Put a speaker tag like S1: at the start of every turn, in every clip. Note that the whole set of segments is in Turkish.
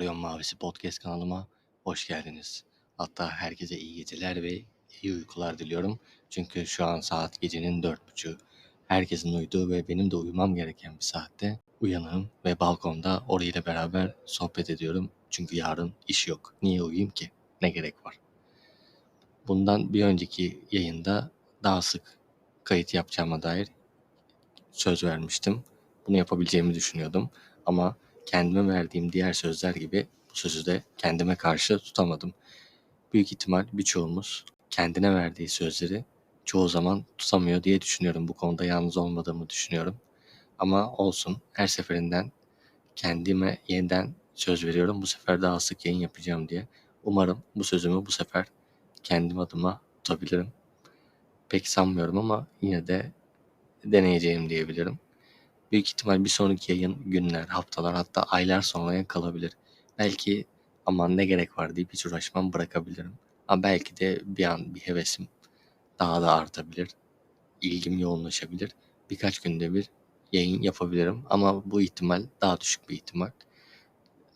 S1: Orion Mavisi Podcast kanalıma hoş geldiniz. Hatta herkese iyi geceler ve iyi uykular diliyorum. Çünkü şu an saat gecenin dört buçuğu. Herkesin uyuduğu ve benim de uyumam gereken bir saatte uyanığım ve balkonda Ori ile beraber sohbet ediyorum. Çünkü yarın iş yok. Niye uyuyayım ki? Ne gerek var? Bundan bir önceki yayında daha sık kayıt yapacağıma dair söz vermiştim. Bunu yapabileceğimi düşünüyordum. Ama kendime verdiğim diğer sözler gibi bu sözü de kendime karşı tutamadım. Büyük ihtimal birçoğumuz kendine verdiği sözleri çoğu zaman tutamıyor diye düşünüyorum. Bu konuda yalnız olmadığımı düşünüyorum. Ama olsun her seferinden kendime yeniden söz veriyorum. Bu sefer daha sık yayın yapacağım diye. Umarım bu sözümü bu sefer kendim adıma tutabilirim. Pek sanmıyorum ama yine de deneyeceğim diyebilirim. Büyük ihtimal bir sonraki yayın günler, haftalar hatta aylar sonraya kalabilir. Belki aman ne gerek var deyip hiç uğraşmam bırakabilirim. Ama belki de bir an bir hevesim daha da artabilir. İlgim yoğunlaşabilir. Birkaç günde bir yayın yapabilirim. Ama bu ihtimal daha düşük bir ihtimal.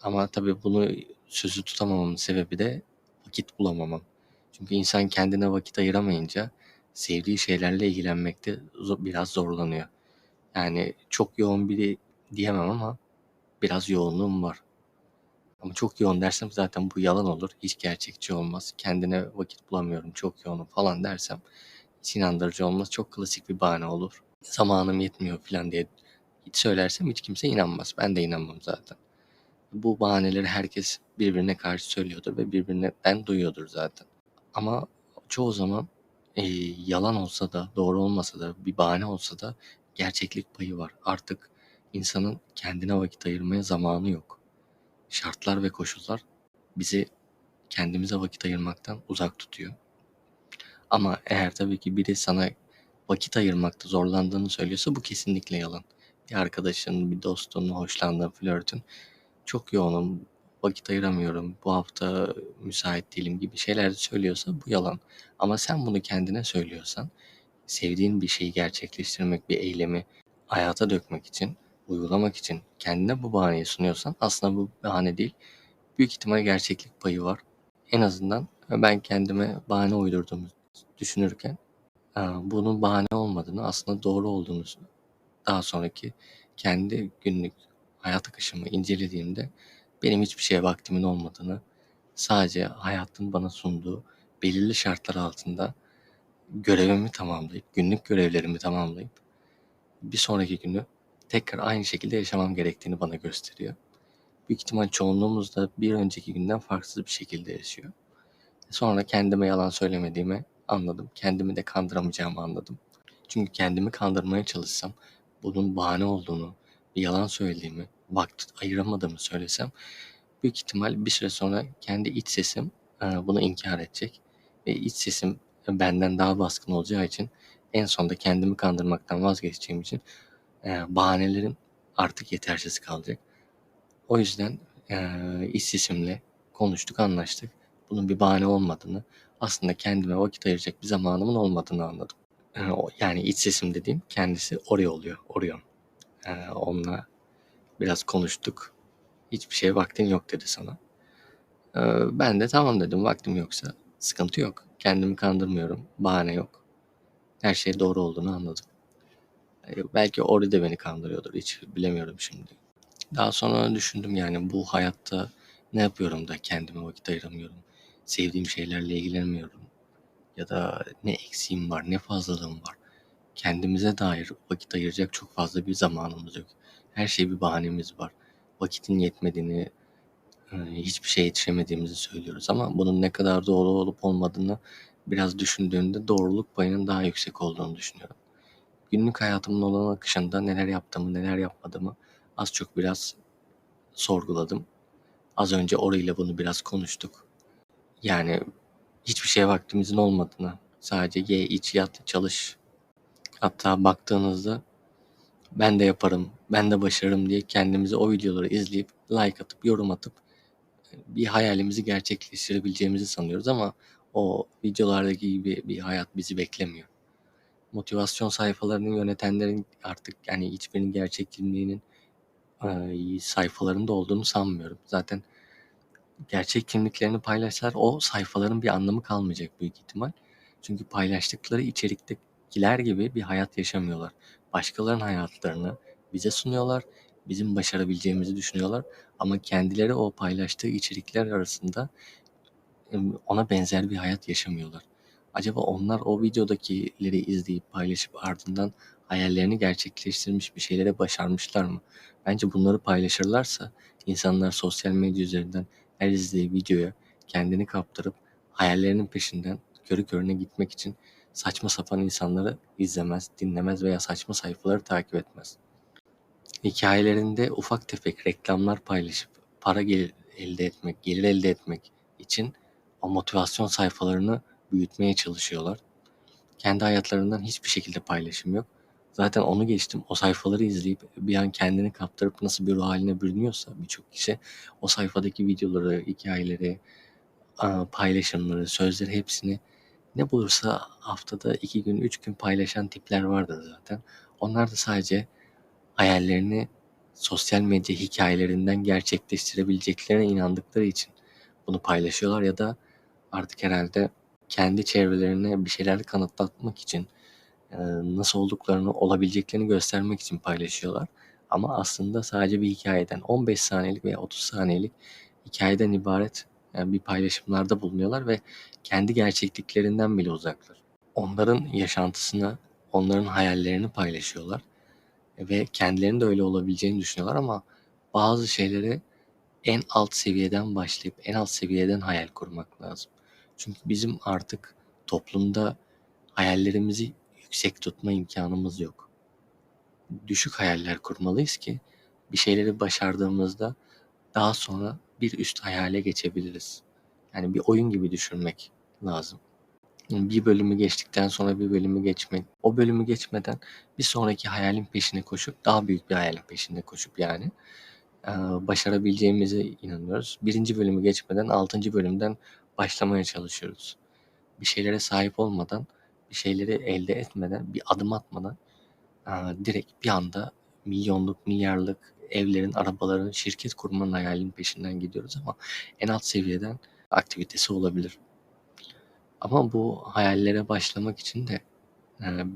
S1: Ama tabii bunu sözü tutamamamın sebebi de vakit bulamamam. Çünkü insan kendine vakit ayıramayınca sevdiği şeylerle ilgilenmekte biraz zorlanıyor. Yani çok yoğun biri diyemem ama biraz yoğunluğum var. Ama çok yoğun dersem zaten bu yalan olur. Hiç gerçekçi olmaz. Kendine vakit bulamıyorum, çok yoğunum falan dersem hiç inandırıcı olmaz. Çok klasik bir bahane olur. Zamanım yetmiyor falan diye hiç söylersem hiç kimse inanmaz. Ben de inanmam zaten. Bu bahaneleri herkes birbirine karşı söylüyordur ve birbirinden duyuyordur zaten. Ama çoğu zaman e, yalan olsa da, doğru olmasa da, bir bahane olsa da gerçeklik payı var. Artık insanın kendine vakit ayırmaya zamanı yok. Şartlar ve koşullar bizi kendimize vakit ayırmaktan uzak tutuyor. Ama eğer tabii ki biri sana vakit ayırmakta zorlandığını söylüyorsa bu kesinlikle yalan. Bir arkadaşın, bir dostun, hoşlandığın flörtün çok yoğunum, vakit ayıramıyorum, bu hafta müsait değilim gibi şeyler söylüyorsa bu yalan. Ama sen bunu kendine söylüyorsan, sevdiğin bir şeyi gerçekleştirmek, bir eylemi hayata dökmek için, uygulamak için kendine bu bahaneyi sunuyorsan aslında bu bahane değil. Büyük ihtimal gerçeklik payı var. En azından ben kendime bahane uydurduğumu düşünürken bunun bahane olmadığını aslında doğru olduğunu daha sonraki kendi günlük hayat akışımı incelediğimde benim hiçbir şeye vaktimin olmadığını, sadece hayatın bana sunduğu belirli şartlar altında görevimi tamamlayıp, günlük görevlerimi tamamlayıp bir sonraki günü tekrar aynı şekilde yaşamam gerektiğini bana gösteriyor. Büyük ihtimal çoğunluğumuz da bir önceki günden farksız bir şekilde yaşıyor. Sonra kendime yalan söylemediğimi anladım. Kendimi de kandıramayacağımı anladım. Çünkü kendimi kandırmaya çalışsam bunun bahane olduğunu, bir yalan söylediğimi, vakit ayıramadığımı söylesem büyük ihtimal bir süre sonra kendi iç sesim bunu inkar edecek. Ve iç sesim benden daha baskın olacağı için en sonunda kendimi kandırmaktan vazgeçeceğim için bahanelerim artık yetersiz kalacak. O yüzden iç sesimle konuştuk, anlaştık. Bunun bir bahane olmadığını, aslında kendime vakit ayıracak bir zamanımın olmadığını anladım. Yani iç sesim dediğim kendisi Ori oluyor, Orion. Onunla biraz konuştuk. Hiçbir şeye vaktin yok dedi sana. Ben de tamam dedim vaktim yoksa sıkıntı yok. Kendimi kandırmıyorum. Bahane yok. Her şey doğru olduğunu anladım. Belki Ori de beni kandırıyordur. Hiç bilemiyorum şimdi. Daha sonra düşündüm yani bu hayatta ne yapıyorum da kendime vakit ayıramıyorum. Sevdiğim şeylerle ilgilenmiyorum. Ya da ne eksiğim var, ne fazlalığım var. Kendimize dair vakit ayıracak çok fazla bir zamanımız yok. Her şey bir bahanemiz var. Vakitin yetmediğini, hiçbir şeye yetişemediğimizi söylüyoruz ama bunun ne kadar doğru olup olmadığını biraz düşündüğümde doğruluk payının daha yüksek olduğunu düşünüyorum. Günlük hayatımın olan akışında neler yaptığımı, neler yapmadığımı az çok biraz sorguladım. Az önce Ori ile bunu biraz konuştuk. Yani hiçbir şeye vaktimizin olmadığını, sadece ye, iç, yat, çalış. Hatta baktığınızda ben de yaparım, ben de başarırım diye kendimize o videoları izleyip like atıp yorum atıp bir hayalimizi gerçekleştirebileceğimizi sanıyoruz ama o videolardaki gibi bir hayat bizi beklemiyor. Motivasyon sayfalarının yönetenlerin artık yani hiçbirinin gerçek kimliğinin sayfalarında olduğunu sanmıyorum. Zaten gerçek kimliklerini paylaşsalar o sayfaların bir anlamı kalmayacak büyük ihtimal. Çünkü paylaştıkları içeriktekiler gibi bir hayat yaşamıyorlar. Başkalarının hayatlarını bize sunuyorlar. Bizim başarabileceğimizi düşünüyorlar. Ama kendileri o paylaştığı içerikler arasında ona benzer bir hayat yaşamıyorlar. Acaba onlar o videodakileri izleyip paylaşıp ardından hayallerini gerçekleştirmiş bir şeylere başarmışlar mı? Bence bunları paylaşırlarsa insanlar sosyal medya üzerinden her izlediği videoya kendini kaptırıp hayallerinin peşinden körü körüne gitmek için saçma sapan insanları izlemez, dinlemez veya saçma sayfaları takip etmez. Hikayelerinde ufak tefek reklamlar paylaşıp para gelir elde etmek, gelir elde etmek için o motivasyon sayfalarını büyütmeye çalışıyorlar. Kendi hayatlarından hiçbir şekilde paylaşım yok. Zaten onu geçtim. O sayfaları izleyip bir an kendini kaptırıp nasıl bir ruh haline bürünüyorsa birçok kişi o sayfadaki videoları, hikayeleri, paylaşımları, sözleri hepsini ne bulursa haftada iki gün, üç gün paylaşan tipler vardır zaten. Onlar da sadece hayallerini sosyal medya hikayelerinden gerçekleştirebileceklerine inandıkları için bunu paylaşıyorlar ya da artık herhalde kendi çevrelerine bir şeyler kanıtlatmak için nasıl olduklarını, olabileceklerini göstermek için paylaşıyorlar. Ama aslında sadece bir hikayeden 15 saniyelik veya 30 saniyelik hikayeden ibaret yani bir paylaşımlarda bulunuyorlar ve kendi gerçekliklerinden bile uzaklar. Onların yaşantısını, onların hayallerini paylaşıyorlar ve kendilerinin de öyle olabileceğini düşünüyorlar ama bazı şeyleri en alt seviyeden başlayıp en alt seviyeden hayal kurmak lazım. Çünkü bizim artık toplumda hayallerimizi yüksek tutma imkanımız yok. Düşük hayaller kurmalıyız ki bir şeyleri başardığımızda daha sonra bir üst hayale geçebiliriz. Yani bir oyun gibi düşünmek lazım. Bir bölümü geçtikten sonra bir bölümü geçmek, o bölümü geçmeden bir sonraki hayalin peşine koşup daha büyük bir hayalin peşine koşup yani başarabileceğimize inanıyoruz. Birinci bölümü geçmeden altıncı bölümden başlamaya çalışıyoruz. Bir şeylere sahip olmadan, bir şeyleri elde etmeden, bir adım atmadan direkt bir anda milyonluk, milyarlık evlerin, arabaların, şirket kurmanın hayalinin peşinden gidiyoruz ama en alt seviyeden aktivitesi olabilir. Ama bu hayallere başlamak için de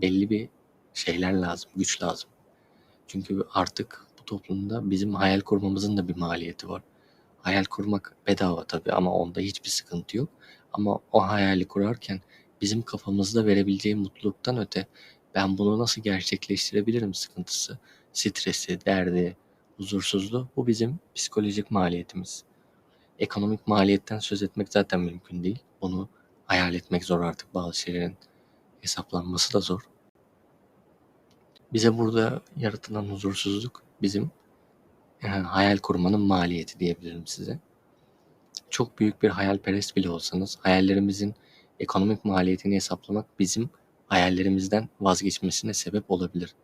S1: belli bir şeyler lazım, güç lazım. Çünkü artık bu toplumda bizim hayal kurmamızın da bir maliyeti var. Hayal kurmak bedava tabii ama onda hiçbir sıkıntı yok. Ama o hayali kurarken bizim kafamızda verebileceği mutluluktan öte ben bunu nasıl gerçekleştirebilirim sıkıntısı, stresi, derdi, huzursuzluğu bu bizim psikolojik maliyetimiz. Ekonomik maliyetten söz etmek zaten mümkün değil. Bunu hayal etmek zor artık bazı şeylerin hesaplanması da zor. Bize burada yaratılan huzursuzluk bizim yani hayal kurmanın maliyeti diyebilirim size. Çok büyük bir hayalperest bile olsanız hayallerimizin ekonomik maliyetini hesaplamak bizim hayallerimizden vazgeçmesine sebep olabilir.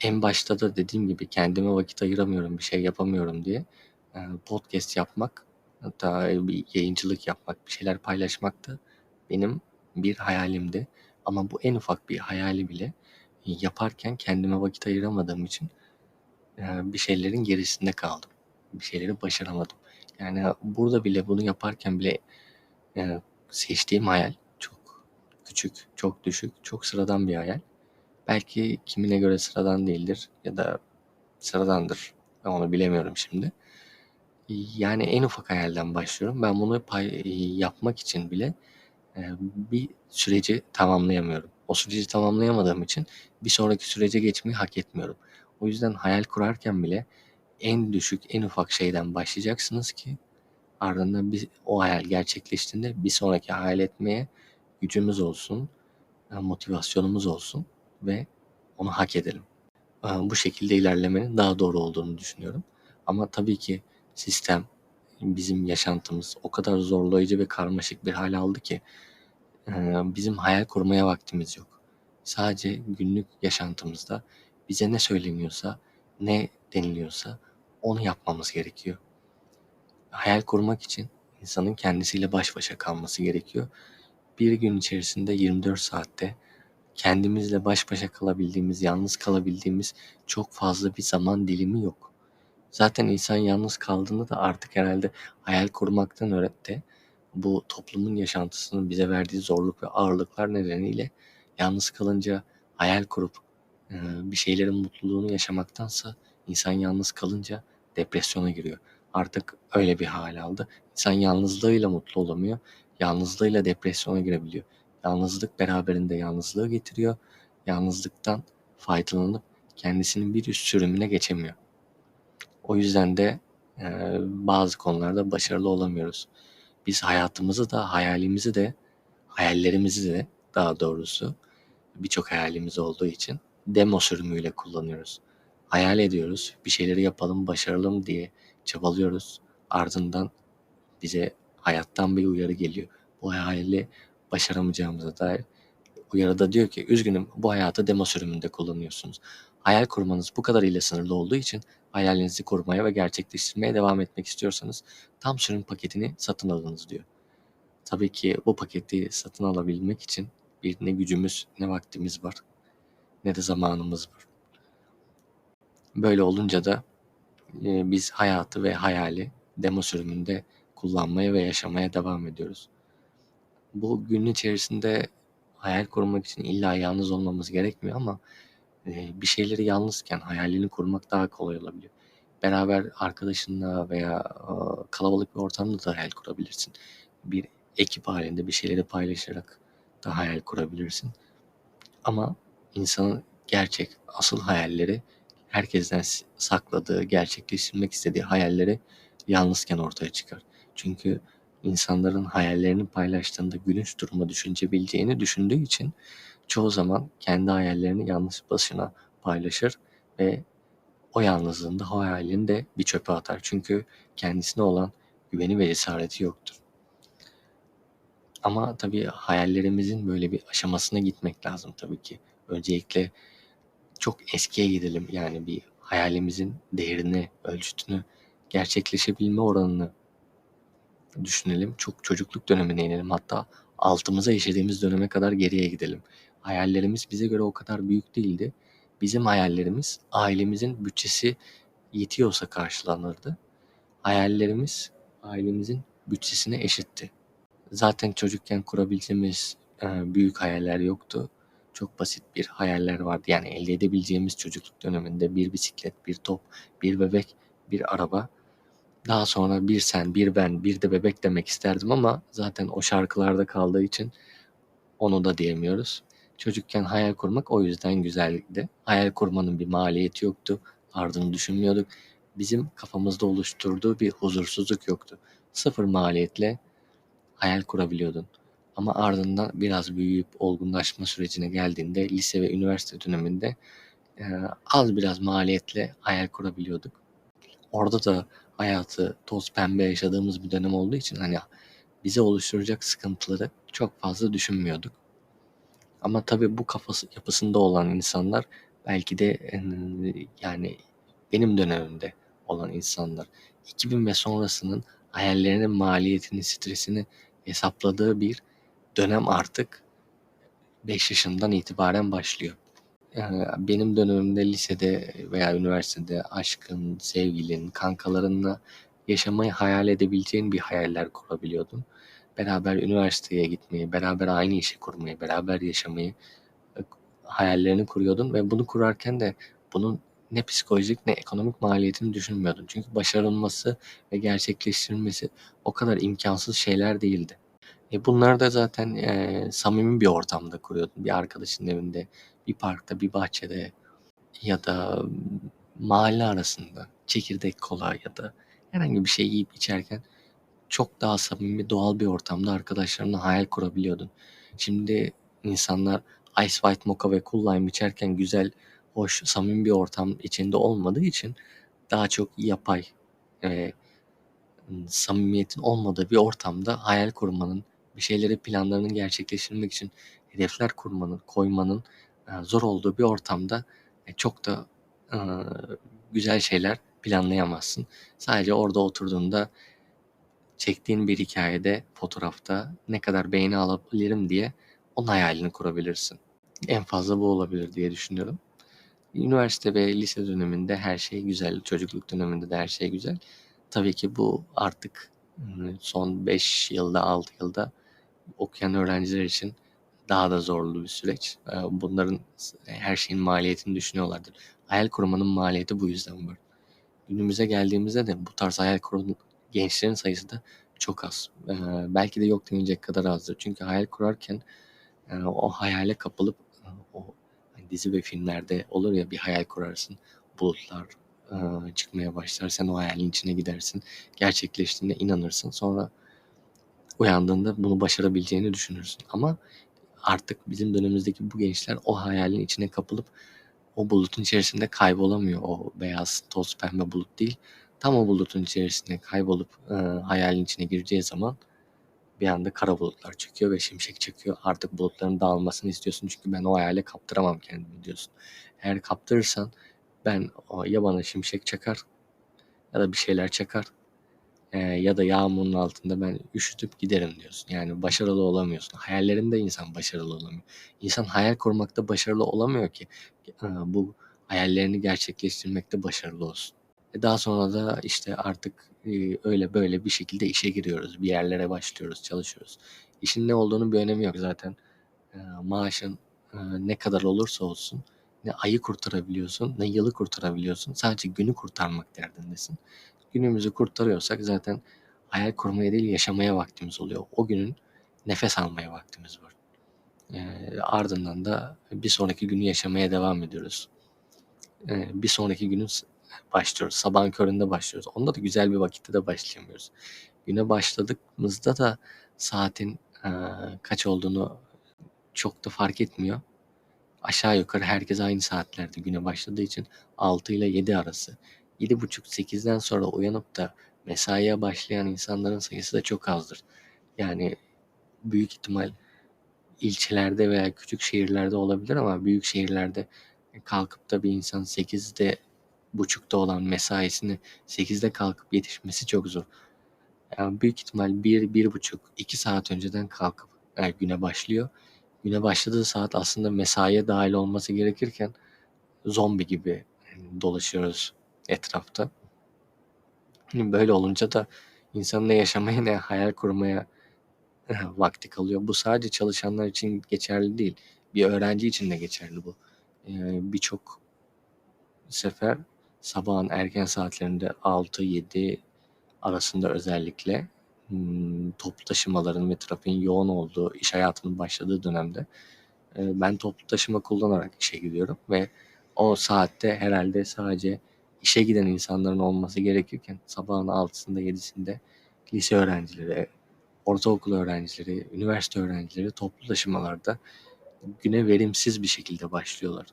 S1: En başta da dediğim gibi kendime vakit ayıramıyorum, bir şey yapamıyorum diye podcast yapmak, hatta bir yayıncılık yapmak, bir şeyler paylaşmak da benim bir hayalimdi. Ama bu en ufak bir hayali bile yaparken kendime vakit ayıramadığım için bir şeylerin gerisinde kaldım. Bir şeyleri başaramadım. Yani burada bile bunu yaparken bile seçtiğim hayal çok küçük, çok düşük, çok sıradan bir hayal. Belki kimine göre sıradan değildir ya da sıradandır. Onu bilemiyorum şimdi. Yani en ufak hayalden başlıyorum. Ben bunu pay yapmak için bile bir süreci tamamlayamıyorum. O süreci tamamlayamadığım için bir sonraki sürece geçmeyi hak etmiyorum. O yüzden hayal kurarken bile en düşük, en ufak şeyden başlayacaksınız ki ardından bir, o hayal gerçekleştiğinde bir sonraki hayal etmeye gücümüz olsun, motivasyonumuz olsun ve onu hak edelim. Bu şekilde ilerlemenin daha doğru olduğunu düşünüyorum. Ama tabii ki sistem, bizim yaşantımız o kadar zorlayıcı ve karmaşık bir hal aldı ki bizim hayal kurmaya vaktimiz yok. Sadece günlük yaşantımızda bize ne söyleniyorsa, ne deniliyorsa onu yapmamız gerekiyor. Hayal kurmak için insanın kendisiyle baş başa kalması gerekiyor. Bir gün içerisinde 24 saatte kendimizle baş başa kalabildiğimiz, yalnız kalabildiğimiz çok fazla bir zaman dilimi yok. Zaten insan yalnız kaldığında da artık herhalde hayal kurmaktan öte bu toplumun yaşantısının bize verdiği zorluk ve ağırlıklar nedeniyle yalnız kalınca hayal kurup e, bir şeylerin mutluluğunu yaşamaktansa insan yalnız kalınca depresyona giriyor. Artık öyle bir hal aldı. İnsan yalnızlığıyla mutlu olamıyor. Yalnızlığıyla depresyona girebiliyor. Yalnızlık beraberinde yalnızlığı getiriyor. Yalnızlıktan faydalanıp kendisinin bir üst sürümüne geçemiyor. O yüzden de e, bazı konularda başarılı olamıyoruz. Biz hayatımızı da hayalimizi de hayallerimizi de daha doğrusu birçok hayalimiz olduğu için demo sürümüyle kullanıyoruz. Hayal ediyoruz, bir şeyleri yapalım, başaralım diye çabalıyoruz. Ardından bize hayattan bir uyarı geliyor. Bu hayali başaramayacağımıza dair uyarı da diyor ki üzgünüm bu hayatı demo sürümünde kullanıyorsunuz. Hayal kurmanız bu kadar ile sınırlı olduğu için hayalinizi kurmaya ve gerçekleştirmeye devam etmek istiyorsanız tam sürüm paketini satın alınız diyor. Tabii ki bu paketi satın alabilmek için bir ne gücümüz ne vaktimiz var ne de zamanımız var. Böyle olunca da e, biz hayatı ve hayali demo sürümünde kullanmaya ve yaşamaya devam ediyoruz. Bu gün içerisinde hayal kurmak için illa yalnız olmamız gerekmiyor ama e, bir şeyleri yalnızken hayalini kurmak daha kolay olabiliyor. Beraber arkadaşınla veya e, kalabalık bir ortamda da hayal kurabilirsin. Bir ekip halinde bir şeyleri paylaşarak da hayal kurabilirsin. Ama insanın gerçek, asıl hayalleri herkesten sakladığı, gerçekleştirmek istediği hayalleri yalnızken ortaya çıkar. Çünkü insanların hayallerini paylaştığında gülünç duruma düşünebileceğini düşündüğü için çoğu zaman kendi hayallerini yalnız başına paylaşır ve o yalnızlığında hayalini de bir çöpe atar. Çünkü kendisine olan güveni ve cesareti yoktur. Ama tabii hayallerimizin böyle bir aşamasına gitmek lazım tabii ki. Öncelikle çok eskiye gidelim. Yani bir hayalimizin değerini, ölçütünü, gerçekleşebilme oranını düşünelim. Çok çocukluk dönemine inelim. Hatta altımıza işlediğimiz döneme kadar geriye gidelim. Hayallerimiz bize göre o kadar büyük değildi. Bizim hayallerimiz ailemizin bütçesi yetiyorsa karşılanırdı. Hayallerimiz ailemizin bütçesine eşitti. Zaten çocukken kurabileceğimiz e, büyük hayaller yoktu. Çok basit bir hayaller vardı. Yani elde edebileceğimiz çocukluk döneminde bir bisiklet, bir top, bir bebek, bir araba. Daha sonra bir sen, bir ben, bir de bebek demek isterdim ama zaten o şarkılarda kaldığı için onu da diyemiyoruz. Çocukken hayal kurmak o yüzden güzeldi. Hayal kurmanın bir maliyeti yoktu. Ardını düşünmüyorduk. Bizim kafamızda oluşturduğu bir huzursuzluk yoktu. Sıfır maliyetle hayal kurabiliyordun. Ama ardından biraz büyüyüp olgunlaşma sürecine geldiğinde lise ve üniversite döneminde e, az biraz maliyetle hayal kurabiliyorduk. Orada da hayatı toz pembe yaşadığımız bir dönem olduğu için hani bize oluşturacak sıkıntıları çok fazla düşünmüyorduk. Ama tabii bu kafası yapısında olan insanlar belki de yani benim dönemimde olan insanlar 2000 ve sonrasının hayallerinin maliyetini, stresini hesapladığı bir dönem artık 5 yaşından itibaren başlıyor. Yani benim dönemimde lisede veya üniversitede aşkın, sevgilin, kankalarınla yaşamayı hayal edebileceğin bir hayaller kurabiliyordun. Beraber üniversiteye gitmeyi, beraber aynı işi kurmayı, beraber yaşamayı e, hayallerini kuruyordun ve bunu kurarken de bunun ne psikolojik ne ekonomik maliyetini düşünmüyordun. Çünkü başarılması ve gerçekleştirilmesi o kadar imkansız şeyler değildi. E bunları da zaten e, samimi bir ortamda kuruyordun. Bir arkadaşın evinde, bir parkta, bir bahçede ya da mahalle arasında çekirdek kola ya da herhangi bir şey yiyip içerken çok daha samimi, doğal bir ortamda arkadaşlarına hayal kurabiliyordun. Şimdi insanlar Ice White Mocha ve Cool Lime içerken güzel, hoş, samimi bir ortam içinde olmadığı için daha çok yapay, e, samimiyetin olmadığı bir ortamda hayal kurmanın, bir şeyleri planlarının gerçekleştirmek için hedefler kurmanın, koymanın zor olduğu bir ortamda e, çok da e, güzel şeyler planlayamazsın. Sadece orada oturduğunda çektiğin bir hikayede, fotoğrafta ne kadar beğeni alabilirim diye onun hayalini kurabilirsin. En fazla bu olabilir diye düşünüyorum. Üniversite ve lise döneminde her şey güzel, çocukluk döneminde de her şey güzel. Tabii ki bu artık ıı, son 5 yılda, 6 yılda okuyan öğrenciler için daha da zorlu bir süreç. Ee, bunların her şeyin maliyetini düşünüyorlardır. Hayal kurmanın maliyeti bu yüzden var. Günümüze geldiğimizde de bu tarz hayal kuran gençlerin sayısı da çok az. Ee, belki de yok denilecek kadar azdır. Çünkü hayal kurarken e, o hayale kapılıp e, o hani dizi ve filmlerde olur ya bir hayal kurarsın. Bulutlar e, çıkmaya başlar. Sen o hayalin içine gidersin. Gerçekleştiğinde inanırsın. Sonra uyandığında bunu başarabileceğini düşünürsün. Ama artık bizim dönemimizdeki bu gençler o hayalin içine kapılıp o bulutun içerisinde kaybolamıyor. O beyaz toz pembe bulut değil. Tam o bulutun içerisinde kaybolup e, hayalin içine gireceği zaman bir anda kara bulutlar çöküyor ve şimşek çekiyor. Artık bulutların dağılmasını istiyorsun çünkü ben o hayale kaptıramam kendimi diyorsun. Eğer kaptırırsan ben o ya bana şimşek çakar ya da bir şeyler çakar e, ya da yağmurun altında ben üşütüp giderim diyorsun. Yani başarılı olamıyorsun. Hayallerinde insan başarılı olamıyor. İnsan hayal kurmakta başarılı olamıyor ki e, bu hayallerini gerçekleştirmekte başarılı olsun. E daha sonra da işte artık e, öyle böyle bir şekilde işe giriyoruz. Bir yerlere başlıyoruz, çalışıyoruz. İşin ne olduğunu bir önemi yok zaten. E, maaşın e, ne kadar olursa olsun ne ayı kurtarabiliyorsun ne yılı kurtarabiliyorsun. Sadece günü kurtarmak derdindesin günümüzü kurtarıyorsak zaten hayal kurmaya değil yaşamaya vaktimiz oluyor. O günün nefes almaya vaktimiz var. E, ardından da bir sonraki günü yaşamaya devam ediyoruz. E, bir sonraki günün başlıyoruz. Sabahın köründe başlıyoruz. Onda da güzel bir vakitte de başlayamıyoruz. Güne başladığımızda da saatin e, kaç olduğunu çok da fark etmiyor. Aşağı yukarı herkes aynı saatlerde güne başladığı için 6 ile 7 arası 7.30-8'den sonra uyanıp da mesaiye başlayan insanların sayısı da çok azdır. Yani büyük ihtimal ilçelerde veya küçük şehirlerde olabilir ama büyük şehirlerde kalkıp da bir insan 8'de buçukta olan mesaisini 8'de kalkıp yetişmesi çok zor. Yani büyük ihtimal 1, bir, buçuk, 2 saat önceden kalkıp yani güne başlıyor. Güne başladığı saat aslında mesaiye dahil olması gerekirken zombi gibi dolaşıyoruz etrafta. Böyle olunca da insanın ne yaşamaya ne hayal kurmaya eh, vakti kalıyor. Bu sadece çalışanlar için geçerli değil. Bir öğrenci için de geçerli bu. Ee, Birçok sefer sabahın erken saatlerinde 6-7 arasında özellikle hmm, toplu taşımaların ve trafiğin yoğun olduğu, iş hayatının başladığı dönemde e, ben toplu taşıma kullanarak işe gidiyorum ve o saatte herhalde sadece işe giden insanların olması gerekirken sabahın 6'sında 7'sinde lise öğrencileri, ortaokul öğrencileri, üniversite öğrencileri toplu taşımalarda güne verimsiz bir şekilde başlıyorlar.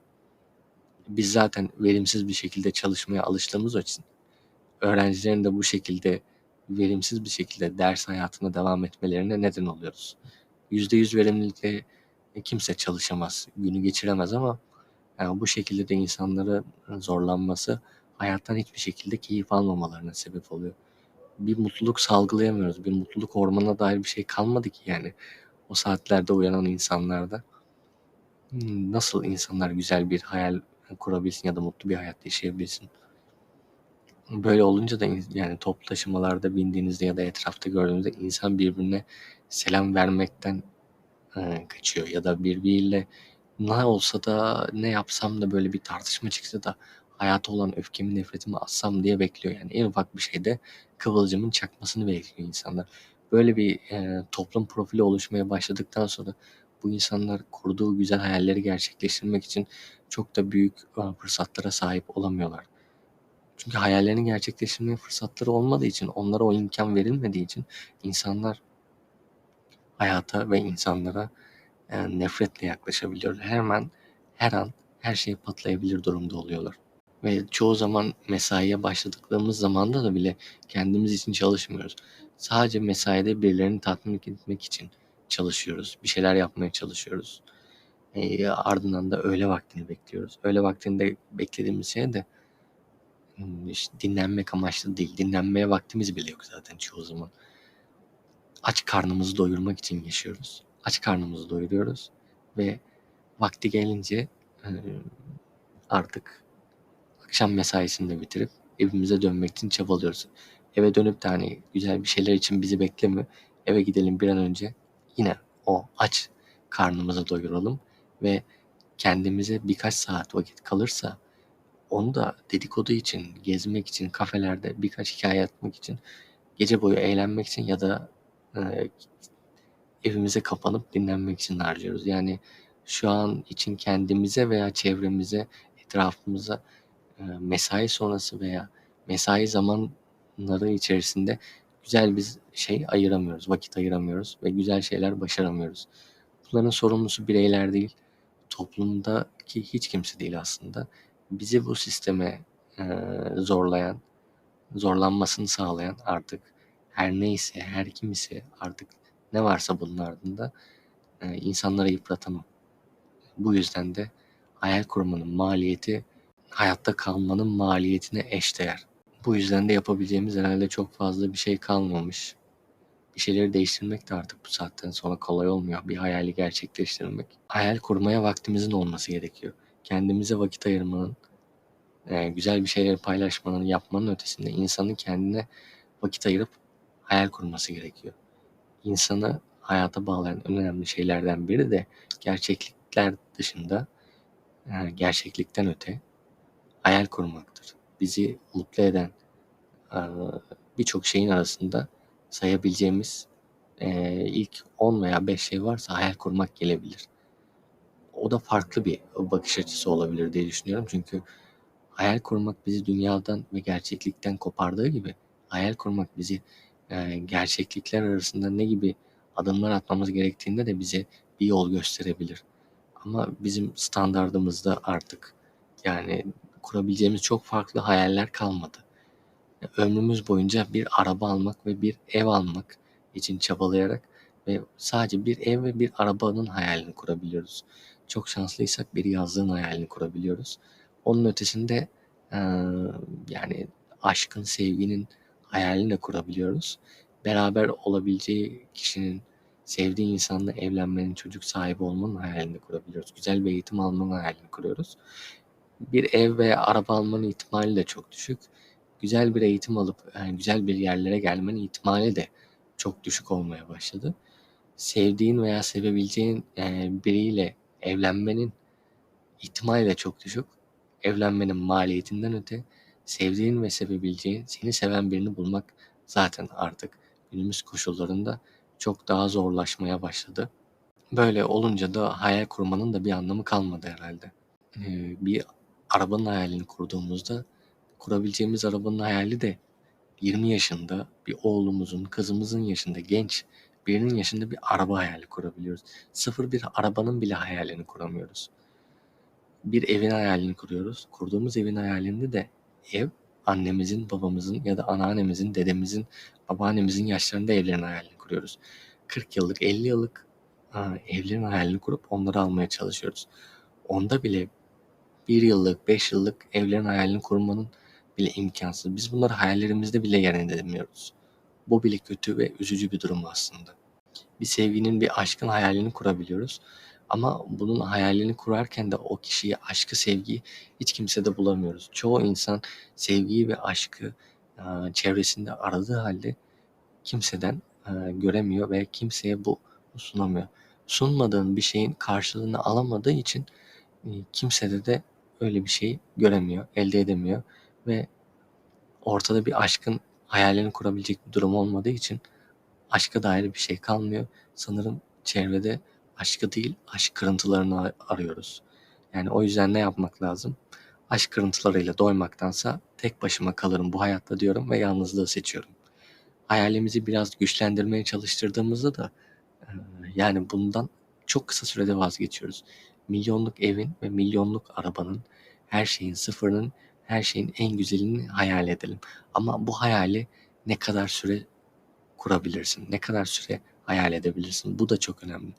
S1: Biz zaten verimsiz bir şekilde çalışmaya alıştığımız için öğrencilerin de bu şekilde verimsiz bir şekilde ders hayatına devam etmelerine neden oluyoruz. %100 verimlilikle kimse çalışamaz, günü geçiremez ama yani bu şekilde de insanların zorlanması hayattan hiçbir şekilde keyif almamalarına sebep oluyor. Bir mutluluk salgılayamıyoruz. Bir mutluluk hormonuna dair bir şey kalmadı ki yani. O saatlerde uyanan insanlarda. Hmm, nasıl insanlar güzel bir hayal kurabilsin ya da mutlu bir hayat yaşayabilsin. Böyle olunca da yani toplu taşımalarda bindiğinizde ya da etrafta gördüğünüzde insan birbirine selam vermekten e, kaçıyor ya da birbiriyle ne olsa da ne yapsam da böyle bir tartışma çıksa da hayata olan öfkemi, nefretimi atsam diye bekliyor. Yani en ufak bir şeyde kıvılcımın çakmasını bekliyor insanlar. Böyle bir e, toplum profili oluşmaya başladıktan sonra bu insanlar kurduğu güzel hayalleri gerçekleştirmek için çok da büyük e, fırsatlara sahip olamıyorlar. Çünkü hayallerini gerçekleştirmeye fırsatları olmadığı için, onlara o imkan verilmediği için insanlar hayata ve insanlara e, nefretle yaklaşabiliyor. Hemen, her an her şey patlayabilir durumda oluyorlar. Ve çoğu zaman mesaiye başladıklarımız zamanda da bile kendimiz için çalışmıyoruz. Sadece mesaide birilerini tatmin etmek için çalışıyoruz. Bir şeyler yapmaya çalışıyoruz. E, ardından da öğle vaktini bekliyoruz. Öğle vaktinde beklediğimiz şey de hmm, işte dinlenmek amaçlı değil. Dinlenmeye vaktimiz bile yok zaten çoğu zaman. Aç karnımızı doyurmak için yaşıyoruz. Aç karnımızı doyuruyoruz ve vakti gelince artık akşam mesaisini de bitirip evimize dönmek için çabalıyoruz. Eve dönüp de hani güzel bir şeyler için bizi beklemiyor. Eve gidelim bir an önce yine o aç karnımızı doyuralım ve kendimize birkaç saat vakit kalırsa onu da dedikodu için, gezmek için, kafelerde birkaç hikaye atmak için, gece boyu eğlenmek için ya da e, evimize kapanıp dinlenmek için harcıyoruz. Yani şu an için kendimize veya çevremize, etrafımıza mesai sonrası veya mesai zamanları içerisinde güzel bir şey ayıramıyoruz, vakit ayıramıyoruz ve güzel şeyler başaramıyoruz. Bunların sorumlusu bireyler değil, toplumdaki hiç kimse değil aslında. Bizi bu sisteme e, zorlayan, zorlanmasını sağlayan artık her neyse, her kim ise artık ne varsa bunun ardında e, insanları yıpratan. Bu yüzden de hayal kurmanın maliyeti hayatta kalmanın maliyetine eşdeğer. Bu yüzden de yapabileceğimiz herhalde çok fazla bir şey kalmamış. Bir şeyleri değiştirmek de artık bu saatten sonra kolay olmuyor. Bir hayali gerçekleştirmek. Hayal kurmaya vaktimizin olması gerekiyor. Kendimize vakit ayırmanın, e, güzel bir şeyleri paylaşmanın, yapmanın ötesinde insanın kendine vakit ayırıp hayal kurması gerekiyor. İnsanı hayata bağlayan önemli şeylerden biri de gerçeklikler dışında, e, gerçeklikten öte hayal kurmaktır. Bizi mutlu eden e, birçok şeyin arasında sayabileceğimiz e, ilk 10 veya 5 şey varsa hayal kurmak gelebilir. O da farklı bir bakış açısı olabilir diye düşünüyorum. Çünkü hayal kurmak bizi dünyadan ve gerçeklikten kopardığı gibi hayal kurmak bizi e, gerçeklikler arasında ne gibi adımlar atmamız gerektiğinde de bize bir yol gösterebilir. Ama bizim standardımızda artık yani kurabileceğimiz çok farklı hayaller kalmadı. Ömrümüz boyunca bir araba almak ve bir ev almak için çabalayarak ve sadece bir ev ve bir arabanın hayalini kurabiliyoruz. Çok şanslıysak bir yazlığın hayalini kurabiliyoruz. Onun ötesinde yani aşkın, sevginin hayalini de kurabiliyoruz. Beraber olabileceği kişinin, sevdiği insanla evlenmenin, çocuk sahibi olmanın hayalini kurabiliyoruz. Güzel bir eğitim almanın hayalini kuruyoruz bir ev veya araba almanın ihtimali de çok düşük. Güzel bir eğitim alıp yani güzel bir yerlere gelmenin ihtimali de çok düşük olmaya başladı. Sevdiğin veya sevebileceğin e, biriyle evlenmenin ihtimali de çok düşük. Evlenmenin maliyetinden öte sevdiğin ve sevebileceğin, seni seven birini bulmak zaten artık günümüz koşullarında çok daha zorlaşmaya başladı. Böyle olunca da hayal kurmanın da bir anlamı kalmadı herhalde. Ee, bir arabanın hayalini kurduğumuzda kurabileceğimiz arabanın hayali de 20 yaşında bir oğlumuzun, kızımızın yaşında genç birinin yaşında bir araba hayali kurabiliyoruz. Sıfır bir arabanın bile hayalini kuramıyoruz. Bir evin hayalini kuruyoruz. Kurduğumuz evin hayalinde de ev annemizin, babamızın ya da anneannemizin, dedemizin, babaannemizin yaşlarında evlerin hayalini kuruyoruz. 40 yıllık, 50 yıllık evlerin hayalini kurup onları almaya çalışıyoruz. Onda bile bir yıllık, beş yıllık evlerin hayalini kurmanın bile imkansız. Biz bunları hayallerimizde bile yer edemiyoruz. Bu bile kötü ve üzücü bir durum aslında. Bir sevginin, bir aşkın hayalini kurabiliyoruz. Ama bunun hayalini kurarken de o kişiyi, aşkı, sevgiyi hiç kimsede bulamıyoruz. Çoğu insan sevgiyi ve aşkı çevresinde aradığı halde kimseden göremiyor ve kimseye bu sunamıyor. Sunmadığın bir şeyin karşılığını alamadığı için kimsede de öyle bir şey göremiyor, elde edemiyor ve ortada bir aşkın hayalini kurabilecek bir durum olmadığı için aşka dair bir şey kalmıyor. Sanırım çevrede aşkı değil, aşk kırıntılarını arıyoruz. Yani o yüzden ne yapmak lazım? Aşk kırıntılarıyla doymaktansa tek başıma kalırım bu hayatta diyorum ve yalnızlığı seçiyorum. Hayalimizi biraz güçlendirmeye çalıştırdığımızda da yani bundan çok kısa sürede vazgeçiyoruz milyonluk evin ve milyonluk arabanın, her şeyin sıfırının, her şeyin en güzelini hayal edelim. Ama bu hayali ne kadar süre kurabilirsin, ne kadar süre hayal edebilirsin. Bu da çok önemli.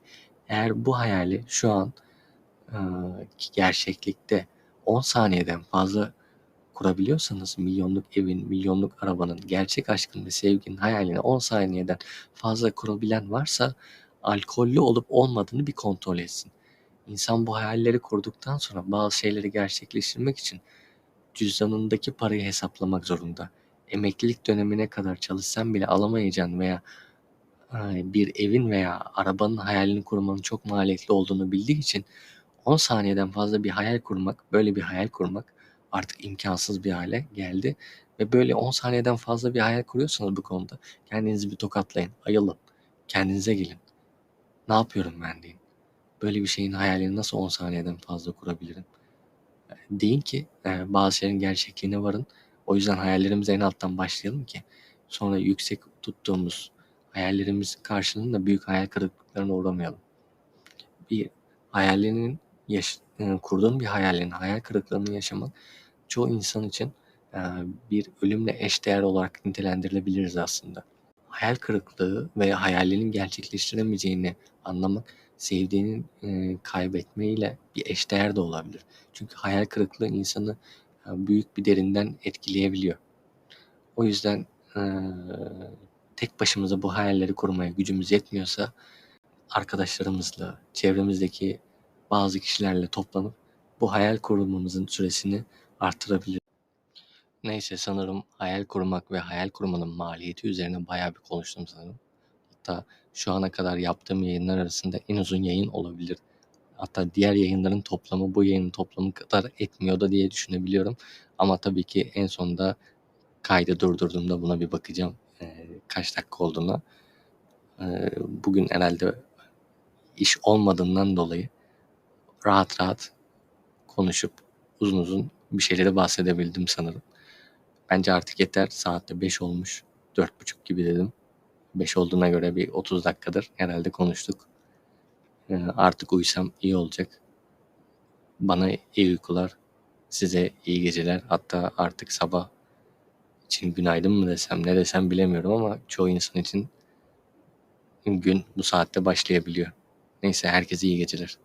S1: Eğer bu hayali şu an e, gerçeklikte 10 saniyeden fazla kurabiliyorsanız milyonluk evin, milyonluk arabanın, gerçek aşkın ve sevginin hayalini 10 saniyeden fazla kurabilen varsa alkollü olup olmadığını bir kontrol etsin İnsan bu hayalleri kurduktan sonra bazı şeyleri gerçekleştirmek için cüzdanındaki parayı hesaplamak zorunda. Emeklilik dönemine kadar çalışsan bile alamayacağın veya e, bir evin veya arabanın hayalini kurmanın çok maliyetli olduğunu bildiği için 10 saniyeden fazla bir hayal kurmak, böyle bir hayal kurmak artık imkansız bir hale geldi. Ve böyle 10 saniyeden fazla bir hayal kuruyorsanız bu konuda kendinizi bir tokatlayın, ayılın, kendinize gelin. Ne yapıyorum ben deyin. Böyle bir şeyin hayalini nasıl 10 saniyeden fazla kurabilirim? Deyin ki e, bazı şeylerin gerçekliğine varın. O yüzden hayallerimize en alttan başlayalım ki sonra yüksek tuttuğumuz hayallerimiz karşılığında büyük hayal kırıklıklarına uğramayalım. Bir hayalinin yaş- e, kurduğun bir hayalin hayal kırıklığını yaşamak çoğu insan için e, bir ölümle eşdeğer olarak nitelendirilebiliriz aslında. Hayal kırıklığı veya hayalinin gerçekleştiremeyeceğini anlamak sevdiğinin e, kaybetmeyle bir eşdeğer de olabilir. Çünkü hayal kırıklığı insanı e, büyük bir derinden etkileyebiliyor. O yüzden e, tek başımıza bu hayalleri kurmaya gücümüz yetmiyorsa arkadaşlarımızla, çevremizdeki bazı kişilerle toplanıp bu hayal kurmamızın süresini artırabilir. Neyse sanırım hayal kurmak ve hayal kurmanın maliyeti üzerine bayağı bir konuştum sanırım. Hatta şu ana kadar yaptığım yayınlar arasında en uzun yayın olabilir. Hatta diğer yayınların toplamı bu yayının toplamı kadar etmiyor da diye düşünebiliyorum. Ama tabii ki en sonunda kaydı durdurduğumda buna bir bakacağım. Ee, kaç dakika olduğuna. Ee, bugün herhalde iş olmadığından dolayı rahat rahat konuşup uzun uzun bir şeyleri bahsedebildim sanırım. Bence artık yeter. Saatte 5 olmuş. 4.30 gibi dedim. 5 olduğuna göre bir 30 dakikadır herhalde konuştuk. Ee, artık uyusam iyi olacak. Bana iyi uykular. Size iyi geceler. Hatta artık sabah için günaydın mı desem ne desem bilemiyorum ama çoğu insan için gün bu saatte başlayabiliyor. Neyse herkese iyi geceler.